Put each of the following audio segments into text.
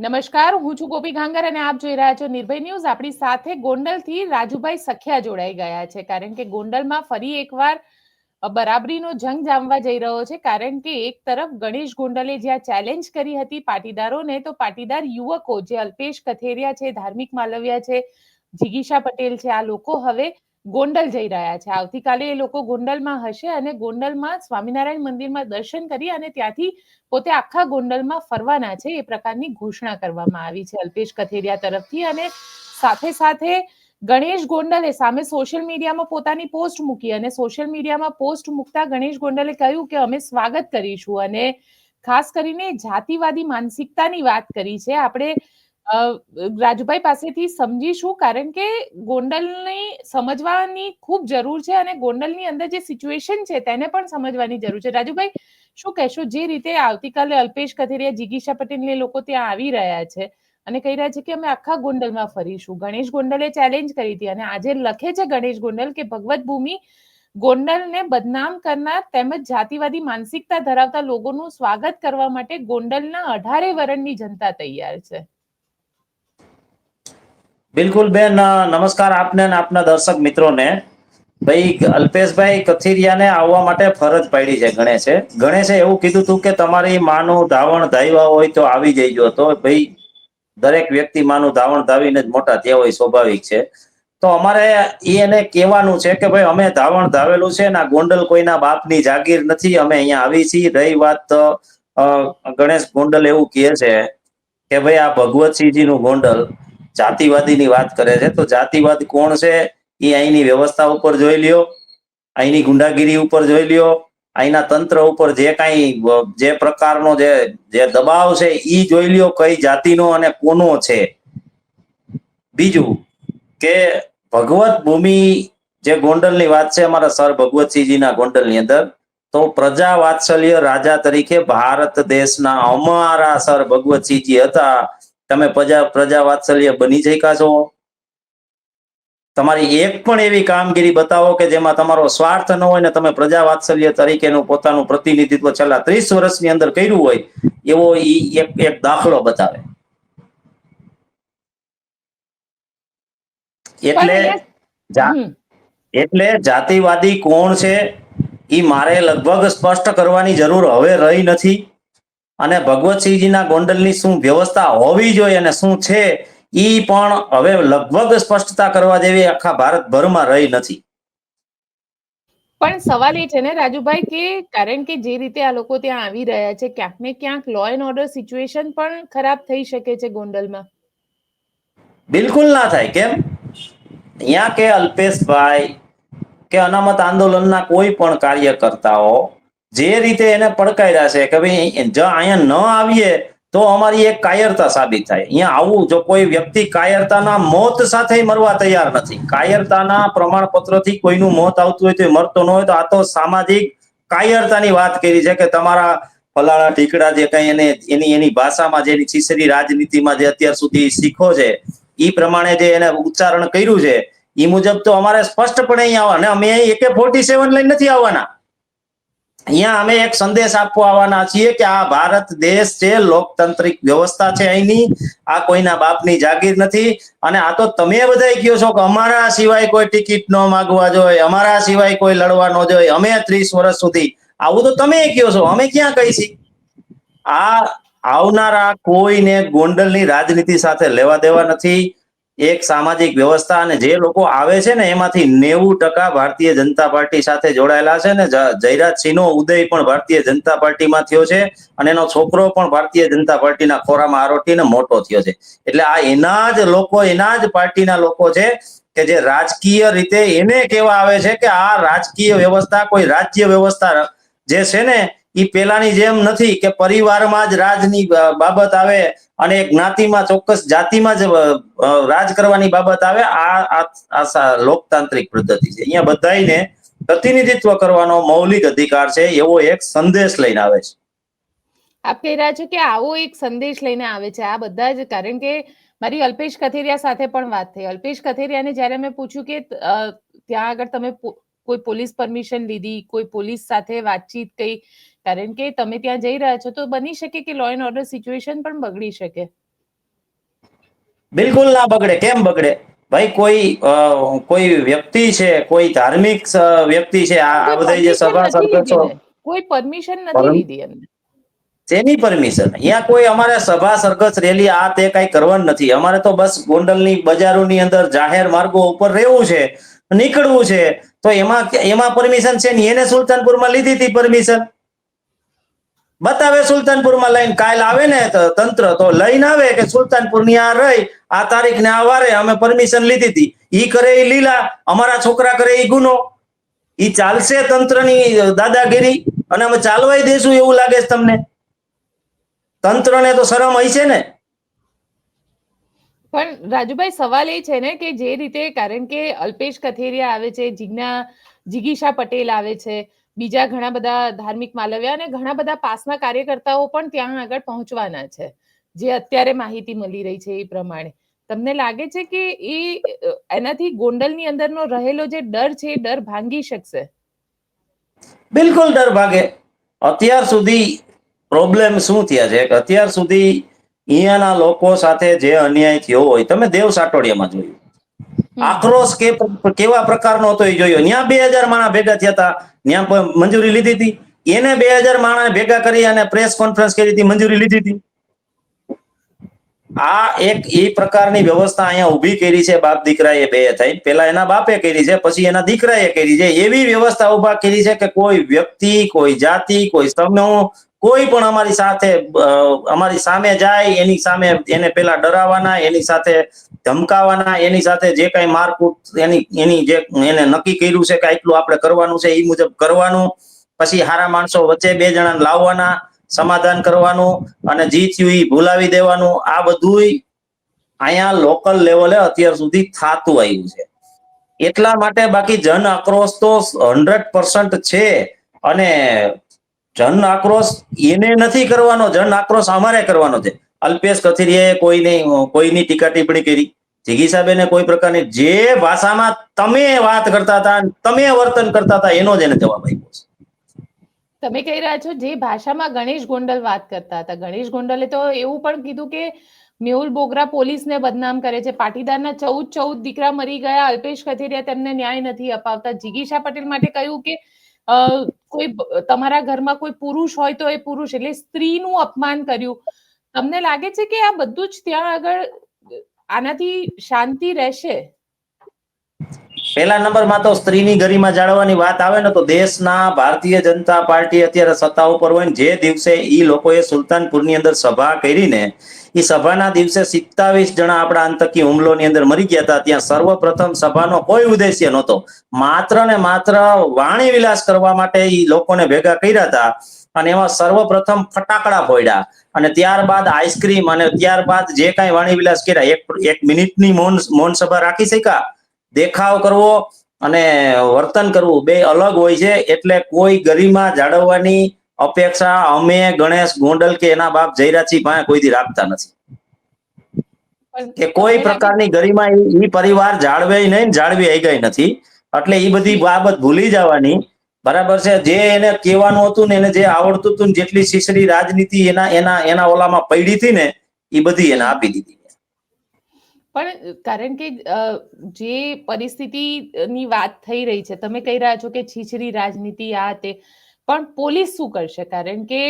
નમસ્કાર, હું છું ગોપી ગાંગર અને આપ જોઈ રહ્યા છો નિર્ભય ન્યૂઝ. આપણી સાથે ગોંડલથી રાજુભાઈ સખિયા જોડાઈ ગયા છે. કારણ કે ગોંડલમાં ફરી એકવાર બરાબરીનો જંગ જામવા જઈ રહ્યો છે. કારણ કે એક તરફ ગણેશ ગોંડલે જ્યાં ચેલેન્જ કરી હતી પાટીદારોને, તો પાટીદાર યુવકો જે અલ્પેશ કથેરિયા છે, ધાર્મિક માલવિયા છે જિગીશા પટેલ છે, આ લોકો હવે ગોંડલ જઈ રહ્યા છે. આવતીકાલે એ લોકો ગોંડલમાં હશે અને ગોંડલમાં સ્વામિનારાયણ મંદિરમાં દર્શન કરી અને ત્યાંથી પોતે આખા ગોંડલમાં ફરવાના છે એ પ્રકારની ઘોષણા કરવામાં આવી છે અલ્પેશ કથેરિયા તરફથી. અને સાથે સાથે ગણેશ ગોંડલે સામે સોશિયલ મીડિયામાં પોતાની પોસ્ટ મૂકી અને સોશિયલ મીડિયામાં પોસ્ટ મૂકતા ગણેશ ગોંડલે કહ્યું કે અમે સ્વાગત કરીશું અને ખાસ કરીને જાતિવાદી માનસિકતાની વાત કરી છે. આપણે રાજુભાઈ પાસેથી સમજીશું કારણ કે ગોંડલની સમજવાની ખૂબ જરૂર છે અને ગોંડલની અંદર જે સિચ્યુએશન છે તેને પણ સમજવાની જરૂર છે. રાજુભાઈ, શું કહેશો? જે રીતે આવતીકાલે અલ્પેશ કથેરિયા, જીગીશા પટેલ લોકો ત્યાં આવી રહ્યા છે અને કહી રહ્યા છે કે અમે આખા ગોંડલમાં ફરીશું. ગણેશ ગોંડલે ચેલેન્જ કરી હતી અને આજે લખે છે ગણેશ ગોંડલ કે ભગવત ભૂમિ ગોંડલને બદનામ કરનાર તેમજ જાતિવાદી માનસિકતા ધરાવતા લોકોનું સ્વાગત કરવા માટે ગોંડલના અઢારે વરણની જનતા તૈયાર છે. બિલકુલ બેન નમસ્કાર આપને આપના દર્શક મિત્રોને. ભાઈ, અલ્પેશભાઈ કથિરિયાને આવવા માટે ફરજ પાડી છે ગણેશે. ગણેશે એવું કીધું હતું કે તમારી માનું ધાવણ ધાવ્યા હોય તો આવી જઈજો તો. ભાઈ, દરેક વ્યક્તિ માનું ધાવણ ધાવીને જ મોટા થયા હોય સ્વાભાવિક છે. તો અમારે એને કહેવાનું છે કે ભાઈ, અમે ધાવણ ધાવેલું છે ને ગોંડલ કોઈના બાપની જાગીર નથી. અમે અહીંયા આવી છીએ. રહી વાત ગણેશ ગોંડલ એવું કહે છે કે ભાઈ, આ ભગવતસિંહજી નું ગોંડલ જાતિવાદીની વાત કરે છે, તો જાતિવાદ કોણ છે? એ અહીંની વ્યવસ્થા ઉપર જોઈ લ્યો. અહીંની ગુંડાગીરી ઉપર જોઈ લ્યો. અહીંના તંત્ર ઉપર જે કાંઈ, જે પ્રકારનો જે જે દબાવ છે એ જોઈ લ્યો કઈ જાતિનો અને કોનો છે. બીજું કે ભગવત ભૂમિ જે ગોંડલની વાત છે, અમારા સર ભગવતસિંહજીના ગોંડલની અંદર, તો પ્રજા વાત્સલ્ય રાજા તરીકે ભારત દેશના અમારા સર ભગવતસિંહજી હતા. તમે પ્રજા પ્રજા વાત્સલ્ય બની શક્યા છો? તમારી એક પણ એવી કામગીરી બતાવો કે જેમાં તમારો સ્વાર્થ ન હોય ને તમે પ્રજા વાત્સલ્ય તરીકેનું પોતાનું પ્રતિનિધિત્વ છેલ્લા ત્રીસ વર્ષની અંદર કર્યું હોય એવો એક એક દાખલો બતાવે. એટલે એટલે જાતિવાદી કોણ છે એ મારે લગભગ સ્પષ્ટ કરવાની જરૂર હવે રહી નથી. અને ભગવતસિંહજીના ગોંડલની શું વ્યવસ્થા હોવી જોઈએ અને શું છે એ પણ હવે લગભગ સ્પષ્ટતા કરવા જેવી આખા ભારતભરમાં રહી નથી. પણ સવાલ એ છે ને રાજુભાઈ કે કારણ કે જે રીતે આ લોકો ત્યાં આવી રહ્યા છે ક્યાંક ને ક્યાંક લો એન્ડ ઓર્ડર સિચ્યુએશન પણ ખરાબ થઈ શકે છે ગોંડલમાં. બિલકુલ ના થાય કેમ? અહીંયા કે અલ્પેશભાઈ કે અનામત આંદોલનના કોઈ પણ કાર્યકર્તાઓ જે રીતે એને પડકાર્યા છે કે ભાઈ, જો અહીંયા ન આવીએ તો અમારી એક કાયરતા સાબિત થાય. અહીંયા આવું જો કોઈ વ્યક્તિ કાયરતાના મોત સાથે મરવા તૈયાર નથી. કાયરતાના પ્રમાણપત્રથી કોઈનું મોત આવતું હોય તો મરતો ન હોય તો આ તો સામાજિક કાયરતાની વાત કરી છે કે તમારા ફલાણા ટીકડા જે કઈ એને એની એની ભાષામાં જેની છીસરી રાજનીતિમાં જે અત્યાર સુધી શીખો છે એ પ્રમાણે જે એને ઉચ્ચારણ કર્યું છે એ મુજબ તો અમારે સ્પષ્ટપણે અહીંયા આવવાના. અમે એકે ફોર્ટી સેવન લઈને નથી આવવાના. અહીંયા અમે એક સંદેશ આપવા આવવાના છીએ કે આ ભારત દેશ છે, લોકતાંત્રિક વ્યવસ્થા છે અહીંની. આ કોઈના બાપની જાગીર નથી. અને આ તો તમે બધા કહો છો કે અમારા સિવાય કોઈ ટિકિટ ન માગવા જોઈએ, અમારા સિવાય કોઈ લડવા ન જોઈએ. અમે ત્રીસ વર્ષ સુધી આવું તો તમે કહો છો. અમે ક્યાં કહી આ આવનારા કોઈને ગોંડલની રાજનીતિ સાથે લેવા દેવા નથી. એક સામાજિક વ્યવસ્થા અને જે લોકો આવે છે ને, એમાંથી નેવું ટકા ભારતીય જનતા પાર્ટી સાથે જોડાયેલા છે ને જયરાજસિંહનો ઉદય પણ ભારતીય જનતા પાર્ટીમાં થયો છે અને એનો છોકરો પણ ભારતીય જનતા પાર્ટીના ખોરામાં આરોટીને મોટો થયો છે. એટલે આ એના જ લોકો, એના જ પાર્ટીના લોકો છે કે જે રાજકીય રીતે એને કહેવા આવે છે કે આ રાજકીય વ્યવસ્થા કોઈ રાજ્ય વ્યવસ્થા જે છે ને એ પેલાની જેમ નથી કે પરિવારમાં જ રાજની બાબત આવે અને જ્ઞાતિમાં ચોક્કસ જાતિમાં જ રાજ કરવાની બાબત આવે, આ આ લોકતાંત્રિક પદ્ધતિ છે. અહીંયા બધાને પ્રતિનિધિત્વ કરવાનો મૌલિક અધિકાર છે, એવો એક સંદેશ લઈને આવે છે. આપ કહી રહ્યા છો કે આવો એક સંદેશ લઈને આવે છે, આ બધા જ, કારણ કે મારી અલ્પેશ કથેરિયા સાથે પણ વાત થઈ. અલ્પેશ કથેરિયાને જ્યારે મેં પૂછ્યું કે ત્યાં આગળ તમે કોઈ પોલીસ પરમિશન લીધી, કોઈ પોલીસ સાથે વાતચીત કઈ કારણ કે તમે ત્યાં જઈ રહ્યા છો તો બની શકે કે લો એન્ડ ઓર્ડર સિચ્યુએશન પણ બગડી શકે? બિલકુલ ના બગડે. કેમ બગડે? ભાઈ કોઈ કોઈ વ્યક્તિ છે કોઈ ધાર્મિક વ્યક્તિ છે આ બધા જે સભા સરપંચો કોઈ પરમિશન નથી લીધી એમને. તેની પરમિશન અહીંયા કોઈ અમારે સભા સરઘસ રેલી આ તે કઈ કરવાનું નથી. અમારે તો બસ ગોંડલની બજારોની અંદર જાહેર માર્ગો ઉપર રહેવું છે નીકળવું છે. તો એમાં એમાં પરમિશન છે ને એને સુલતાનપુરમાં લીધી હતી પરમિશન બતાવે સુલતાનપુરમાં લઈને કાલ આવે ને તંત્ર, તો લઈને આવે કે સુલતાનપુરની આ રહી, આ તારીખ ને આ વારે અમે પરમિશન લીધી હતી. ઈ કરે એ લીલા, અમારા છોકરા કરે એ ગુનો. ઈ ચાલશે તંત્રની દાદાગીરી અને અમે ચાલવાય દેશું એવું લાગે છે તમને? તંત્રને તો શરમ છે ને? પણ રાજુભાઈ, સવાલ એ છે ને કે જે રીતે, કારણ કે અલ્પેશ કથેરિયા આવે છે, જીજ્ઞા જિગીશા પટેલ આવે છે બીજા ઘણા બધા ધાર્મિક માલવ્યા અને ઘણા બધા પાસના કાર્યકર્તાઓ પણ ત્યાં આગળ પહોંચવાના છે, જે અત્યારે માહિતી મળી રહી છે એ પ્રમાણે. તમને લાગે છે કે એ એનાથી ગોંડલની અંદરનો રહેલો જે ડર છે એ ડર ભાંગી શકશે? બિલકુલ ડર ભાગે. અત્યાર સુધી પ્રોબ્લેમ શું થયા છે? અત્યાર સુધી અહીંયાના લોકો સાથે જે અન્યાય થયો હોય, તમે દેવ સાટોડિયામાં જોયું. આક્રોશ કે કેવા પ્રકારનો હતો એ જોયો. ત્યાં બે હજાર માણસ ભેગા થયા હતા. ત્યાં મંજૂરી લીધી હતી. એને બે હજાર માણસ ભેગા કરી અને પ્રેસ કોન્ફરન્સ કરી હતી મંજૂરી લીધી હતી. આ એક એ પ્રકારની વ્યવસ્થા અહીંયા ઊભી કરી છે બાપ દીકરાએ બે થઈ. પેલા એના બાપે કરી છે પછી એના દીકરાએ કરી છે. એવી વ્યવસ્થા ઊભા કરી છે કે કોઈ વ્યક્તિ કોઈ જાતિ કોઈ સમૂહ કોઈ પણ અમારી સાથે અમારી સામે જાય એની સામે એને પેલા ડરાવવાના એની સાથે ધમકાવાના, એની સાથે જે કઈ મારકૂટ, એની એની જે એને નક્કી કર્યું છે કે આટલું આપણે કરવાનું છે એ મુજબ કરવાનું. પછી હારા માણસો વચ્ચે બે જણા લાવવાના, સમાધાન કરવાનું અને જી થયું એ ભૂલાવી દેવાનું. આ બધુંય અહીંયા લોકલ લેવલે અત્યાર સુધી થતું આવ્યું છે. એટલા માટે બાકી જન આક્રોશ તો હંડ્રેડ છે અને જન આક્રોશ એને નથી કરવાનો, જન આક્રોશ અમારે કરવાનો છે. અલ્પેશ કથિરિયાએ કોઈને, કોઈની ટીકા ટિપ્પણી કરી. જિગીસાબેને કોઈ પ્રકારની જે ભાષામાં તમે વાત કરતા હતા, તમે વર્તન કરતા હતા, એનો જ એને જવાબ આપ્યો છે. તમે કહી રહ્યા છો, જે ભાષામાં ગણેશ ગોંડલ વાત કરતા હતા. ગણેશ ગોંડલે તો એવું પણ કીધું કે મેહુલ બોગરા પોલીસને બદનામ કરે છે. પાટીદારના ચૌદ ચૌદ દીકરા મરી ગયા. અલ્પેશ કથિરિયા તેમને ન્યાય નથી અપાવતા. જીગીશા પટેલ માટે કહ્યું કે કોઈ તમારા ઘરમાં કોઈ પુરુષ હોય તો એ પુરુષ, એટલે સ્ત્રીનું અપમાન કર્યું. તમને લાગે છે કે આ બધું જ ત્યાં આગળ, આનાથી શાંતિ રહેશે? પહેલા નંબરમાં તો સ્ત્રીની ગરિમા જાળવવાની વાત આવે ને તો દેશના ભારતીય જનતા પાર્ટી અત્યારે સત્તા ઉપર હોય ને જે દિવસે એ લોકોએ સુલતાનપુરની અંદર સભા કરીને એ સભાના દિવસે સિત્તાવીસ જણા આપણા આતંકી હુમલોની અંદર મરી ગયા હતા. ત્યાં સર્વપ્રથમ સભાનો કોઈ ઉદ્દેશ્ય નહોતો. માત્ર ને માત્ર વાણી વિલાસ કરવા માટે ઈ લોકોને ભેગા કર્યા હતા. અને એમાં સર્વપ્રથમ ફટાકડા ફોડ્યા. અને ત્યારબાદ આઈસ્ક્રીમ અને ત્યારબાદ જે કાંઈ વાણી વિલાસ કર્યા એક એક મિનિટની મૌન મૌન સભા રાખી શક્યા? દેખાવ કરવો અને વર્તન કરવું બે અલગ હોય છે. એટલે કોઈ ગરિમા જાળવવાની અપેક્ષા અમે ગણેશ ગોંડલ કે એના બાપ જયરાજી પાસે કોઈથી રાખતા નથી. કે કોઈ પ્રકારની ગરિમા ઈ પરિવાર જાળવે નહીં જાળવી આઈ ગઈ નથી. એટલે એ બધી બાબત ભૂલી જવાની. બરાબર છે? જે એને કહેવાનું હતું ને એને જે આવડતું હતું જેટલી શીશડી રાજનીતિ એના એના એના ઓલામાં પડી હતી ને, એ બધી એને આપી દીધી પણ કારણ કે જે પરિસ્થિતિની વાત થઈ રહી છે, તમે કહી રહ્યા છો કે છીછરી રાજનીતિ આ તે, પણ પોલીસ શું કરશે? કારણ કે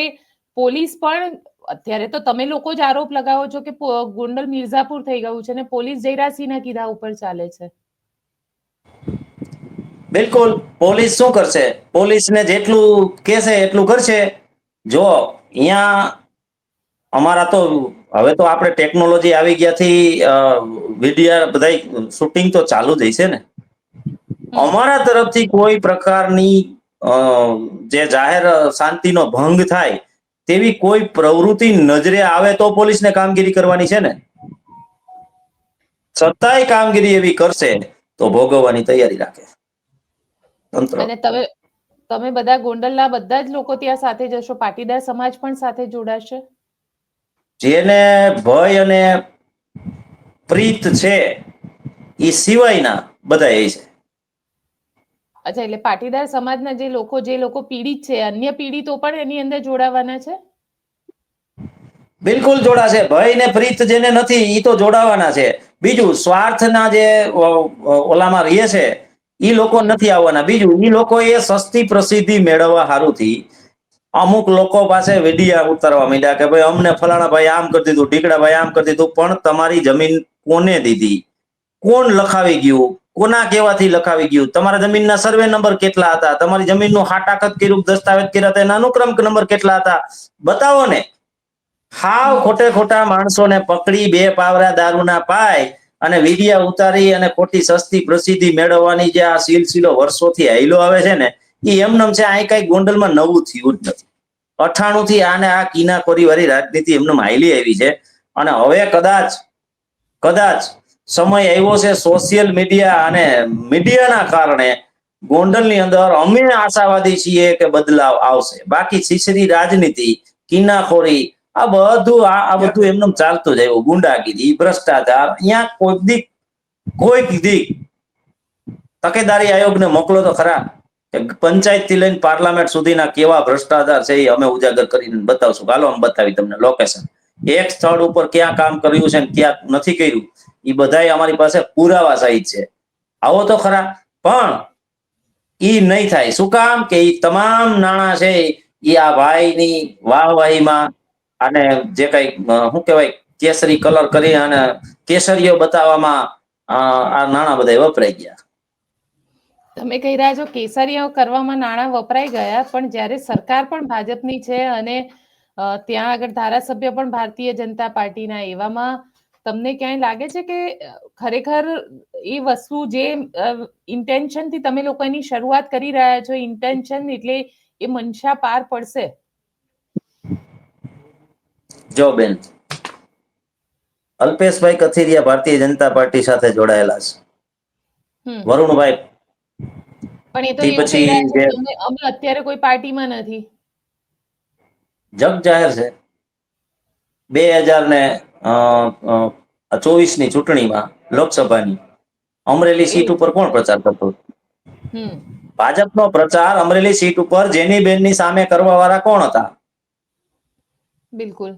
પોલીસ પણ, અત્યારે તો તમે લોકો જ આરોપ લગાવો છો કે ગોંડલ મિર્ઝાપુર થઈ ગયું છે ને પોલીસ જયરાસિંહના કીધા ઉપર ચાલે છે. બિલકુલ. પોલીસ શું કરશે? પોલીસને જેટલું કહેશે એટલું કરશે. જો અહીંયા અમારા તો હવે તો આપણે ટેકનોલોજી આવી ગયાથી વિડીયા બધા શૂટિંગ તો ચાલુ જ છે ને. અમારા તરફથી કોઈ પ્રકારની જે જાહેર શાંતિનો ભંગ થાય તેવી કોઈ પ્રવૃત્તિ નજરે આવે તો પોલીસને કામગીરી કરવાની છે ને. છતાંય કામગીરી એવી કરશે તો ભોગવવાની તૈયારી રાખે. તંત્ર. અને તમે તમે બધા ગોંડલના બધા જ લોકો ત્યાં સાથે જશો પાટીદાર સમાજ પણ સાથે જોડાશે? જેને ભય અને પ્રીત છે એ સિવાયના બધા એ છે. અચ્છા એટલે પાટીદાર સમાજના જે લોકો જે લોકો પીડિત છે અન્ય પીડિતો પણ એની અંદર જોડાવાના છે? બિલકુલ જોડાશે. ભય ને પ્રીત જેને નથી એ તો જોડાવાના છે. બીજું સ્વાર્થના જે ઓલામાં રહે છે ઈ લોકો નથી આવવાના. બીજું એ લોકો એ સસ્તી પ્રસિદ્ધિ મેળવવા હારુંથી અમુક લોકો પાસે વેડિયા ઉતારવા માંડ્યા કે ભાઈ અમને ફલાણા ભાઈ આમ કરી દીધું, ઢીકડા ભાઈ આમ કરી દીધું, પણ તમારી જમીન કોને દીધી? કોણ લખાવી ગયું? કોના કેવાથી લખાવી ગયું? તમારા જમીનના સર્વે નંબર કેટલા હતા? તમારી જમીનનું હાટાકત કર્યું, દસ્તાવેજ કર્યા હતા, એના અનુક્રમ નંબર કેટલા હતા? બતાવો ને. હાવ ખોટે ખોટા માણસોને પકડી બે પાવરા દારૂના પાય અને વિડિયા ઉતારી અને ખોટી સસ્તી પ્રસિદ્ધિ મેળવવાની જે આ સિલસિલો વર્ષોથી હેલો આવે છે ને એ એમનેમ છે અહીં કઈ ગોંડલમાં નવું થયું જ નથી. અઠાણું થી આને આ કિનાખોરી વાળી રાજનીતિ એમને હાઈલી આવી છે. અને હવે કદાચ કદાચ સમય આવ્યો છે સોશિયલ મીડિયા અને મીડિયાના કારણે ગોંડલની અંદર અમે આશાવાદી છીએ કે બદલાવ આવશે. બાકી છીછરી રાજનીતિ કિનાખોરી આ બધું આ આ બધું એમનેમ ચાલતું જ આવ્યું. ગુંડાગીરી ભ્રષ્ટાચાર અહીંયા કોઈ દીક કોઈક દી તકેદારી આયોગને મોકલો તો ખરા. પંચાયતથી લઈને પાર્લામેન્ટ સુધીના કેવા ભ્રષ્ટાચાર છે એ અમે ઉજાગર કરીને બતાવશું. હાલો અમે બતાવી તમને લોકેશન એક સ્થળ ઉપર ક્યાં કામ કર્યું છે ને ક્યાં નથી કર્યું એ બધાય અમારી પાસે પુરાવા સહિત છે. આવો તો ખરા. પણ ઈ નહીં થાય. શું કામ? કે એ તમામ નાણાં છે એ આ ભાઈની વાહવાહીમાં અને જે કઈ શું કહેવાય, કેસરી કલર કરી અને કેસરીઓ બતાવવામાં આ નાણાં બધા વપરાઈ ગયા. તમે કહી રહ્યા છો કેસરીઓ કરવામાં નાણાં વપરાઈ ગયા, પણ જ્યારે સરકાર પણ ભાજપની છે અને ત્યાં આગળ ધારાસભ્ય પણ ભારતીય જનતા પાર્ટીના એવામાં, તમને ક્યાંય લાગે છે કે ખરેખર એ વસ્તુ જે ઇન્ટેન્શનથી તમે લોકો એની શરૂઆત કરી રહ્યા છો ઇન્ટેન્શન એટલે એ મનસા પાર પડશે? જો બેન અલ્પેશભાઈ કથિરિયા ભારતીય જનતા પાર્ટી સાથે જોડાયેલા છે. વરુણભાઈ પણ એ તો પછી અમે અત્યારે કોઈ પાર્ટીમાં નથી. જગ જાહેર છે. બે હજાર ને ચોવીસની ચૂંટણીમાં લોકસભાની અમરેલી સીટ ઉપર કોણ પ્રચાર કરતો ભાજપનો પ્રચાર અમરેલી સીટ ઉપર જેની બેનની સામે કરવા વાળા કોણ હતા? બિલકુલ.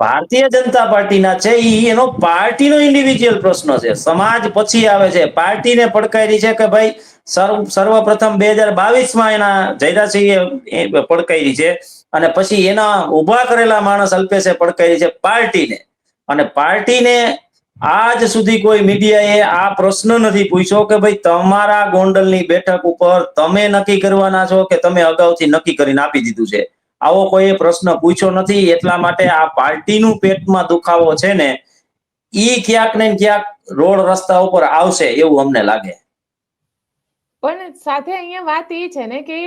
ભારતીય જનતા પાર્ટીના છે એ એનો પાર્ટીનો ઇન્ડિવિજ્યુઅલ પ્રશ્ન છે. સમાજ પછી આવે છે. પાર્ટીને પડકારી છે કે ભાઈ સર્વપ્રથમ બે હજાર બાવીસમાં એના જયરાસિંહે પડકારી છે અને પછી એના ઊભા કરેલા માણસ અલ્પેશે પડકારી છે પાર્ટીને. અને પાર્ટીને આજ સુધી કોઈ મીડિયાએ આ પ્રશ્ન નથી પૂછ્યો કે ભાઈ તમારા ગોંડલની બેઠક ઉપર તમે નક્કી કરવાના છો કે તમે અગાઉથી નક્કી કરીને આપી દીધું છે. આવો કોઈ પ્રશ્ન પૂછ્યો નથી એટલા માટે આ પાર્ટીનું પેટમાં દુખાવો છે ને ઈ ક્યાંક ને ક્યાંક રોડ રસ્તા ઉપર આવશે એવું અમને લાગે. પણ સાથે અહીંયા વાત એ છે ને કે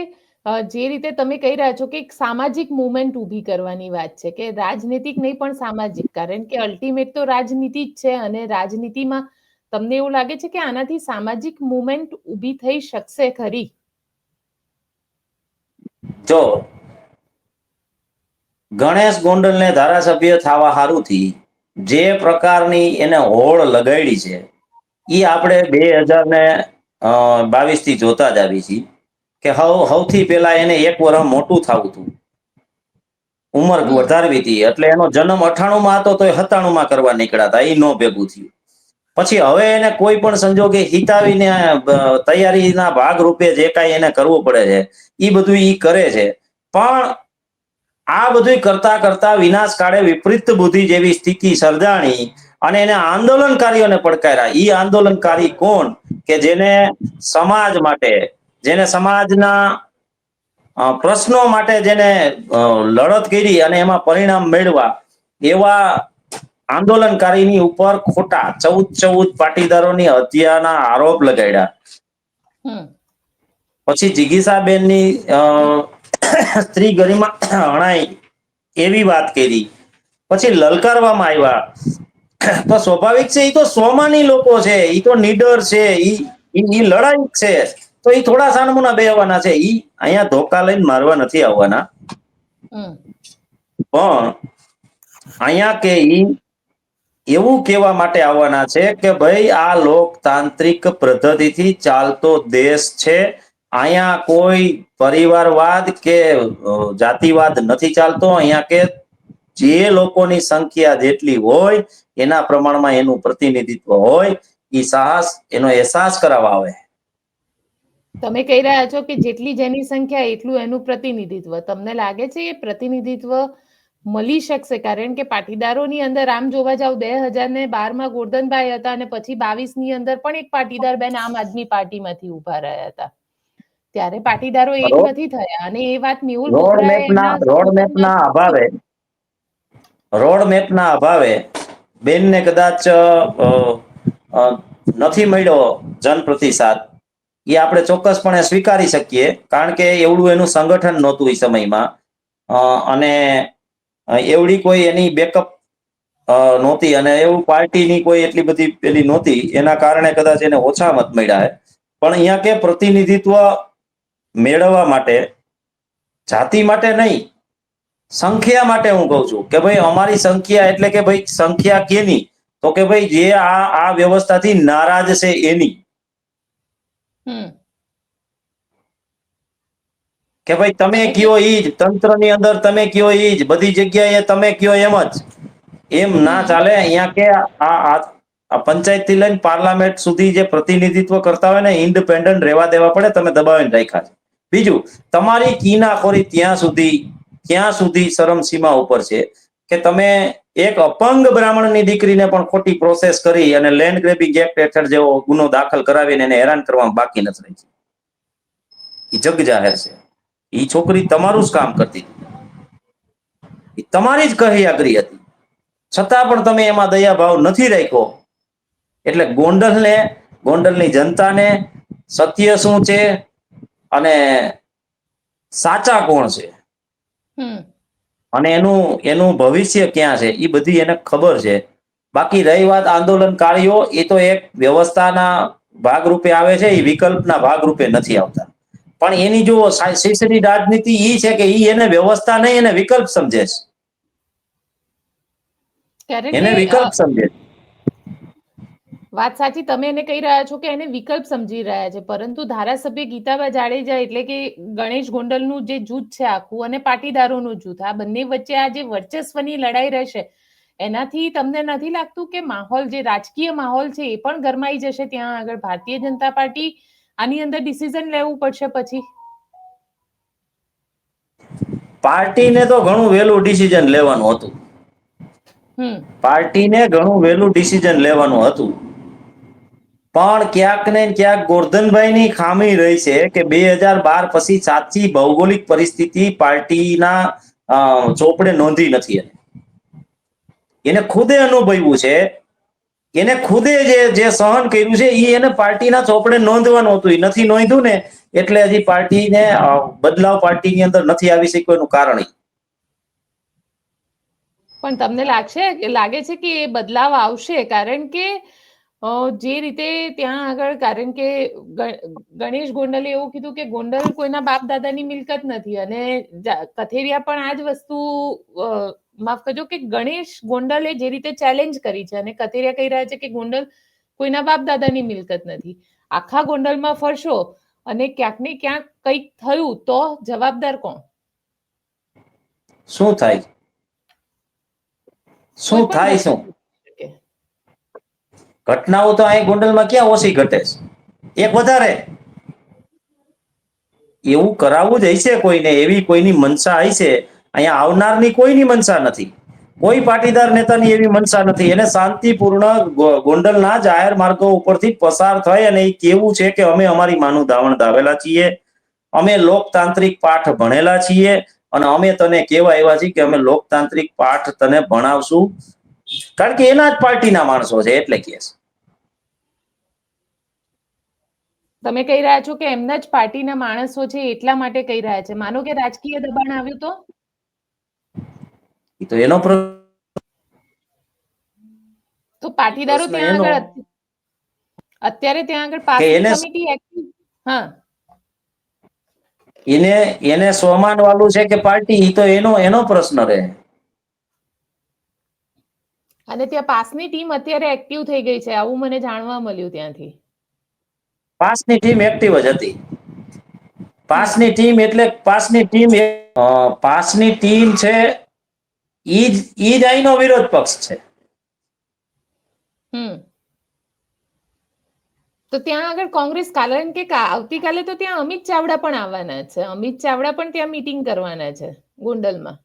જે રીતે તમે કહી રહ્યા છો કે એક સામાજિક મુવમેન્ટ ઊભી કરવાની વાત છે કે રાજનીતિક નહીં પણ સામાજિક. કારણ કે અલ્ટિમેટ તો રાજનીતિ જ છે અને રાજનીતિમાં તમને એવું લાગે છે કે આનાથી સામાજિક મુવમેન્ટ ઊભી થઈ શકશે ખરી? જો ગણેશ ગોંડલને ધારાસભ્ય થવા હારુથી જે પ્રકારની એને હોળ લગાડી છે એ આપણે બે હજાર ને બાવીસથી જોતા જ આવી છીએ કે હવ સૌથી પહેલા એને એક વર્ષ મોટું થવું હતું. ઉંમર વધારવી હતી, એટલે એનો જન્મ અઠાણું માં હતો તો એ સત્તાણું માં કરવા નીકળ્યા હતા એ નો ભેગું થયું. પછી હવે એને કોઈ પણ સંજોગે હિતાવીને તૈયારીના ભાગ રૂપે જે કાંઈ એને કરવું પડે છે એ બધું એ કરે છે. પણ આ બધું કરતા કરતા વિનાશ કાળે વિપરીત બુદ્ધિ જેવી સ્થિતિ સર્જાણી અને એને આંદોલનકારીઓને પડકાર્યા. ઈ આંદોલનકારી કોણ? કે જેને સમાજ માટે જેને સમાજના પ્રશ્નો માટે જેને લડત કરી અને એમાં પરિણામ મેળવા એવા આંદોલનકારીની ઉપર ખોટા ચૌદ ચૌદ પાટીદારોની હત્યાના આરોપ લગાડ્યા. પછી જિગીસાબેનની અ, સ્ત્રી ગરિમા હણાઈ એવી વાત કરી. પછી લલકારવામાં આવ્યા. તો સ્વાભાવિક છે એ તો સોમાની લોકો છે એ તો નીડર છે ઈ લડાઈ છે. તો એ થોડા સાનમુના બેહવાના છે. એ અહીંયા ધોકા લઈને મારવા નથી આવવાના. પણ અહીંયા કે ઈ એવું કહેવા માટે આવવાના છે કે ભાઈ આ લોકતાંત્રિક પદ્ધતિથી ચાલતો દેશ છે. અહીંયા કોઈ પરિવારવાદ કે જાતિવાદ નથી ચાલતો. અહીંયા કે જે લોકોની સંખ્યા જેટલી હોય, એના પ્રમાણમાં એનું પ્રતિનિધિત્વ હોય એ સાહસ, એનો અહેસાસ કરાવવા આવે. તમે કહી રહ્યા છો કે જેટલી જેની સંખ્યા, એટલું એનું પ્રતિનિધિત્વ. તમને લાગે છે એ પ્રતિનિધિત્વ મળી શકશે? કારણ કે પાટીદારોની અંદર આમ જોવા જાવ, બે હજાર ને બારમાં ગોરધનભાઈ હતા અને પછી બાવીસની અંદર પણ એક પાટીદાર બેન આમ આદમી પાર્ટીમાંથી ઊભા રહ્યા હતા. ત્યારે પાટીદારો એક નથી થયા અને એ વાત મેહુલ રોડ મેપના રોડ મેપના અભાવે. રોડ મેપના અભાવે બેનને કદાચ નથી મળ્યો જનપ્રતિસાદ. એ આપણે ચોક્કસપણે સ્વીકારી શકીએ કારણ કે એવડું એનું સંગઠન નહોતું એ સમયમાં. અને એવડી કોઈ એની બેકઅપ નહોતી અને એવું પાર્ટીની કોઈ એટલી બધી પેલી નહોતી. એના કારણે કદાચ એને ઓછા મત મળ્યા. પણ અહીંયા કે પ્રતિનિધિત્વ મેળવવા માટે જાતિ માટે નહીં સંખ્યા માટે હું કહું છું કે ભાઈ અમારી સંખ્યા એટલે કે ભાઈ સંખ્યા કેની? તો કે ભાઈ જે આ આ વ્યવસ્થાથી નારાજ છે એની. કે ભાઈ તમે કયો ઈ જ તંત્રની અંદર તમે કયો ઈ જ બધી જગ્યાએ તમે કયો એમ જ. એમ ના ચાલે અહીંયા કે આ આ આ પંચાયતથી લઈને પાર્લામેન્ટ સુધી જે પ્રતિનિધિત્વ કરતા હોય ને ઇન્ડિપેન્ડન્ટ રહેવા દેવા પડે તમે દબાવીને રાખ્યા છે. બીજું, તમારી કીનાખોરી ત્યાં સુધી ક્યાં સુધી શરમ સીમા ઉપર છે કે તમે એક અપંગ બ્રાહ્મણની દીકરીને પણ ખોટી પ્રોસેસ કરી અને લેન્ડ ગ્રેબિંગ એક્ટ હેઠળ જેવો ગુનો દાખલ કરાવીને એને હેરાન કરવામાં બાકી નથી રહી એ જગ જાહેર છે. એ છોકરી તમારું જ કામ કરતી હતી. એ તમારી જ કહ્યાગરી હતી. છતાં પણ તમે એમાં દયાભાવ નથી રાખ્યો. એટલે ગોંડલને, ગોંડલની જનતાને સત્ય શું છે? અને સાચા કોણ છે? અને એનું એનું ભવિષ્ય ક્યાં છે? એ બધી એને ખબર છે. બાકી રહી વાત આંદોલનકારીઓ એ તો એક વ્યવસ્થાના ભાગરૂપે આવે છે એ વિકલ્પના ભાગરૂપે નથી આવતા. પણ એની જો સા- રાજનીતિ એ છે કે એ એને વ્યવસ્થા નહીં એને વિકલ્પ સમજે છે. એને વિકલ્પ સમજે છે. વાત સાચી તમે એને કહી રહ્યા છો કે એને વિકલ્પ સમજી રહ્યા છે પરંતુ ધારાસભ્ય ગીતાબા જાડેજા એટલે કે ગણેશ ગોંડલનું જે જૂથ છે આખું અને પાટીદારોનું જૂથ આ બંને વચ્ચે આ જે વર્ચસ્વની લડાઈ રહેશે. એનાથી તમને નથી લાગતું કે માહોલ જે રાજકીય માહોલ છે એ પણ ગરમાઈ જશે ત્યાં આગળ? ભારતીય જનતા પાર્ટી આની અંદર ડિસિઝન લેવું પડશે પછી? પાર્ટીને તો ઘણું વહેલું ડિસિઝન લેવાનું હતું. પાર્ટીને ઘણું વહેલું ડિસિઝન લેવાનું હતું. પણ ક્યાંક ને ક્યાંક ગોરધનભાઈની ખામી રહી છે કે બે હજાર બાર પછી સાચી ભૌગોલિક પરિસ્થિતિ પાર્ટીના ચોપડે નોંધી નથી એને. ખુદે અનુભવ્યું છે. એને ખુદે જે જે સહન કર્યું છે એ એને પાર્ટીના ચોપડે નોંધવાનું હતું. નથી નોંધ્યું ને, એટલે હજી પાર્ટીને બદલાવ પાર્ટીની અંદર નથી આવી શક્યો એનું કારણ પણ તમને લાગશે, લાગે છે કે એ બદલાવ આવશે? કારણ કે જે રીતે ત્યાં આગળ કારણ કે ગણેશ ગોંડલે એવું કીધું કે ગોંડલ કોઈના બાપ દાદાની મિલકત નથી અને કથેરિયા પણ આ જ વસ્તુ માફ કરજો કે ગણેશ ગોંડલે જે રીતે ચેલેન્જ કરી છે અને કથેરિયા કહી રહ્યા છે કે ગોંડલ કોઈના બાપ દાદાની મિલકત નથી. આખા ગોંડલમાં ફરશો અને ક્યાંક ને ક્યાંક કંઈક થયું તો જવાબદાર કોણ? શું થાય? શું થાય શું. ઘટનાઓ તો અહીં ગોંડલમાં ક્યાં ઓછી ઘટે છે? એક વધારે. એવું કરાવવું જ હશે કોઈને, એવી કોઈની મનસા હશે અહીંયા આવનારની કોઈની મનસા નથી. કોઈ પાટીદાર નેતાની એવી મનસા નથી. એને શાંતિપૂર્ણ ગોંડલના જાહેર માર્ગો ઉપરથી પસાર થાય અને એ કેવું છે કે અમે અમારી માનું ધાવણ ધાવેલા છીએ. અમે લોકતાંત્રિક પાઠ ભણેલા છીએ અને અમે તને કેવા એવા છીએ કે અમે લોકતાંત્રિક પાઠ તને ભણાવશું. કારણ કે એના જ પાર્ટીના માણસો છે એટલે કે તમે કહી રહ્યા છો કે એમના જ પાર્ટીના માણસો છે એટલા માટે કહી રહ્યા છે. માનો કે રાજકીય દબાણ આવ્યું તો? તો એનો તો પાટીદારો ત્યાં આગળ અત્યારે ત્યાં આગળ પાર્ટી કમિટી એક્ટિવ હા. એને એને સ્વમાન વાળું છે કે પાર્ટી તો એનો એનો પ્રશ્ન રહે. અને ત્યાં પાસની ટીમ અત્યારે એક્ટિવ થઈ ગઈ છે. આવું મને જાણવા મળ્યું ત્યાંથી. પાસની ટીમ એક્ટિવ જ હતી. પાસની ટીમ એટલે પાસની ટીમ પાસની ટીમ છે ઈ જ ઈ જ અહીંનો વિરોધ પક્ષ છે. હમ. તો ત્યાં આગળ કોંગ્રેસ કારણ કે કા- આવતીકાલે તો ત્યાં અમિત ચાવડા પણ આવવાના છે. અમિત ચાવડા પણ ત્યાં મીટિંગ કરવાના છે ગોંડલમાં.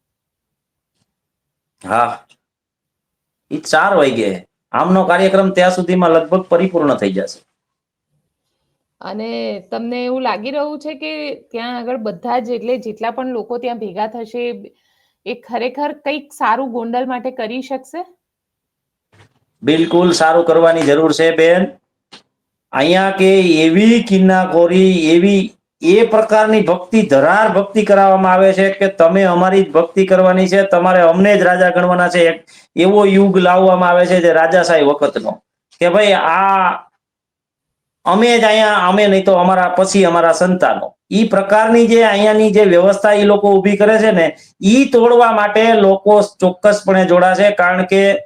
હા. ઈ ચાર વાગે આમનો કાર્યક્રમ ત્યાં સુધીમાં લગભગ પરિપૂર્ણ થઈ જશે. અને તમને એવું લાગી રહ્યું છે કે ત્યાં આગળ બધા જ એટલે જેટલા પણ લોકો ત્યાં ભેગા થશે એ ખરેખર કંઈક સારું ગોંડલ માટે કરી શકશે? બિલકુલ સારું કરવાની જરૂર છે બેન. અહીંયા કે એવી કિન્નાખોરી એવી એ પ્રકારની ભક્તિ, ધરાર ભક્તિ કરાવવામાં આવે છે કે તમે અમારી જ ભક્તિ કરવાની છે, તમારે અમને જ રાજા ગણવાના છે. એક એવો યુગ લાવવામાં આવે છે જે રાજાશાહી વખતનો. કે ભાઈ આ અમે જ અહીંયા, અમે નહીં તો અમારા પછી અમારા સંતાનો. એ પ્રકારની જે અહીંયાની જે વ્યવસ્થા એ લોકો ઊભી કરે છે ને એ તોડવા માટે લોકો ચોક્કસપણે જોડાશે. કારણ કે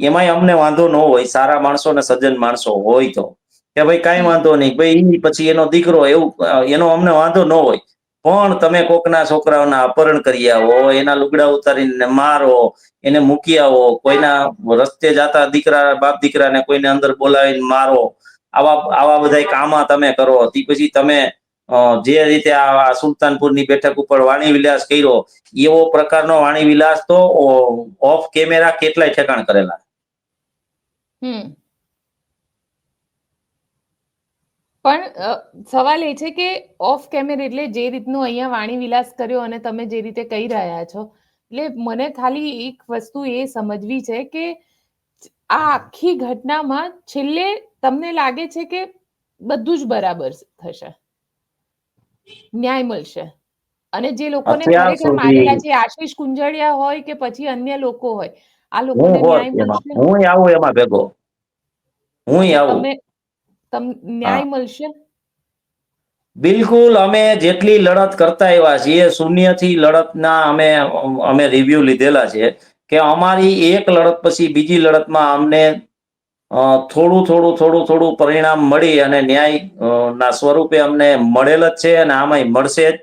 એમાંય અમને વાંધો ન હોય. સારા માણસો ને સજ્જન માણસો હોય તો. કે ભાઈ કાંઈ વાંધો નહીં, ભાઈ પછી એનો દીકરો એવું, એનો અમને વાંધો ન હોય. પણ તમે કોકના છોકરાઓના અપહરણ કરી આવો, એના લુગડા ઉતારીને મારો, એને મૂકી આવો, કોઈના રસ્તે જતા દીકરા, બાપ દીકરાને કોઈને અંદર બોલાવીને મારો. આવા આવા બધા કામા તમે કરો. તે પછી તમે જે રીતે આ સુલતાનપુરની બેઠક ઉપર વાણી વિલાસ કર્યો, એવો પ્રકારનો વાણી વિલાસ તો ઓફ કેમેરા કેટલાય ઠેકાણ કરેલા. હમ. પણ સવાલ એ છે કે ઓફ કેમેરા એટલે જે રીતનું અહીંયા વાણી વિલાસ કર્યો અને તમે જે રીતે કહી રહ્યા છો એટલે મને ખાલી એક વસ્તુ એ સમજવી છે કે આ આખી ઘટનામાં છેલ્લે તમને લાગે છે કે બધું જ બરાબર થશે? ન્યાય મળશે. અને જે લોકોને ખરેખર મારેલા છે આશીષ કુંજળિયા હોય કે પછી અન્ય લોકો હોય આ લોકોને ન્યાય મળશે? હું આવું એમાં ભેગો. હું આવું. તમે તમ ન્યાય મળશે? બિલકુલ અમે જેટલી લડત કરતા આવ્યા છીએ શૂન્યથી લડતના અમે અમે રિવ્યુ લીધેલા છે કે અમારી એક લડત પછી બીજી લડતમાં અમને થોડું થોડું થોડું થોડું પરિણામ મળી અને ન્યાય ના સ્વરૂપે અમને મળેલ જ છે અને આમાંય મળશે જ.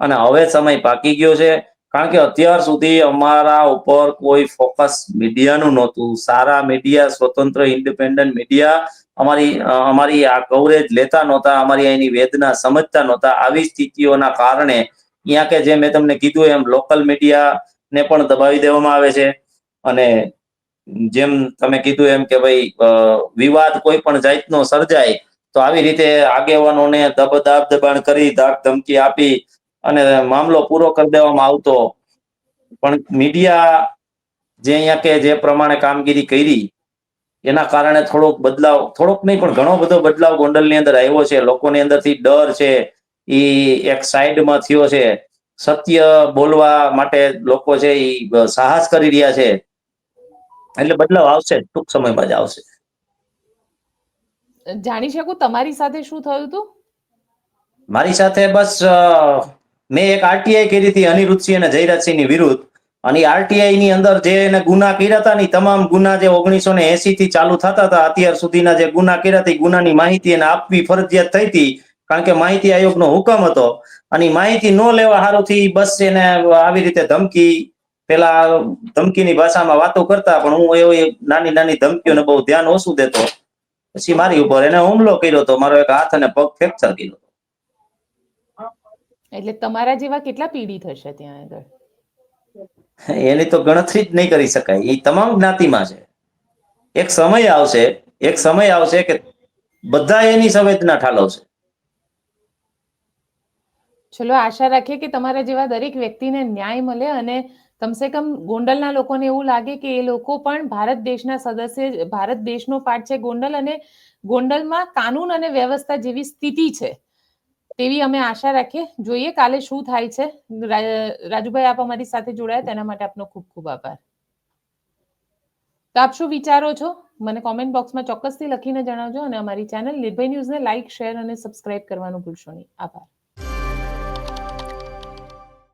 અને હવે સમય પાકી ગયો છે. કારણ કે અત્યાર સુધી અમારા ઉપર કોઈ ફોકસ મીડિયાનું નહોતું. સારા મીડિયા સ્વતંત્ર ઇન્ડિપેન્ડન્ટ મીડિયા અમારી અમારી આ કવરેજ લેતા નહોતા, અમારી એની વેદના સમજતા નહોતા. આવી સ્થિતિઓના કારણે અહીંયા કે જે મેં તમને કીધું એમ લોકલ મીડિયા ને પણ દબાવી દેવામાં આવે છે. અને જેમ તમે કીધું એમ કે ભાઈ વિવાદ કોઈ પણ જાતનો સર્જાય તો આવી રીતે આગેવાનોને દબદાબ દબાણ કરી ધાક ધમકી આપી અને મામલો પૂરો કરી દેવામાં આવતો. પણ મીડિયા જે અહીંયા કે જે પ્રમાણે કામગીરી કરી એના કારણે થોડોક બદલાવ થોડોક નહીં પણ ઘણો બધો બદલાવ ગોંડલની અંદર આવ્યો છે. લોકોની અંદરથી ડર છે. એ એક સાઈડમાં થયો છે. સત્ય બોલવા માટે લોકો છે એ સાહસ કરી રહ્યા છે. એટલે બદલાવ આવશે ટૂંક સમયમાં જ આવશે. જાણી શકું તમારી સાથે શું થયું હતું? મારી સાથે બસ મેં એક આરટીઆઈ કરી હતી અનિરુદ્ધસિંહ અને જયરાજસિંહની વિરુદ્ધ. અને આરટીઆઈ ની અંદર જે એને ગુના કર્યા હતા ને તમામ ગુના જે ઓગણીસો ને એસી થી ચાલુ થતા હતા, અત્યાર સુધીના જે ગુના કર્યા હતા ગુનાની માહિતી એને આપવી ફરજિયાત થઈ હતી, કારણ કે માહિતી આયોગનો હુકમ હતો. અને માહિતી ન લેવા હારુથી બસ એને આવી રીતે ધમકી, પેલા ધમકીની ભાષામાં વાતો કરતા, પણ હું એવી નાની નાની ધમકીઓને બહુ ધ્યાન ઓછું દેતો. પછી મારી ઉપર એને હુમલો કર્યો હતો મારો એક હાથ અને પગ ફ્રેક્ચર કર્યો. એટલે તમારા જેવા કેટલા પીડી થશે ત્યાં આગળ? એની તો ગણતરી જ નહીં કરી શકાય. એ તમામ જ્ઞાતિમાં છે. એક સમય આવશે એક સમય આવશે કે બધા એની સંવેદના ઠાલવશે. ચલો આશા રાખીએ કે તમારા જેવા દરેક વ્યક્તિને ન્યાય મળે અને કમસે કમ ગોંડલના લોકોને એવું લાગે કે એ લોકો પણ ભારત દેશના સદસ્ય ભારત દેશનો પાર્ટ છે ગોંડલ અને ગોંડલમાં કાનૂન અને વ્યવસ્થા જેવી સ્થિતિ છે. તેવી અમે આશા રાખીએ. જોઈએ કાલે શું થાય છે. રાજુભાઈ આપ અમારી સાથે જોડાયા, તેના માટે આપનો ખૂબ ખૂબ આભાર. તો આપ શું વિચારો છો? મને કોમેન્ટ બોક્સમાં ચોક્કસથી લખીને જણાવજો અને અમારી ચેનલ નિર્ભય ન્યૂઝને લાઇક શેર અને સબસ્ક્રાઇબ કરવાનું ભૂલશો નહીં. આભાર.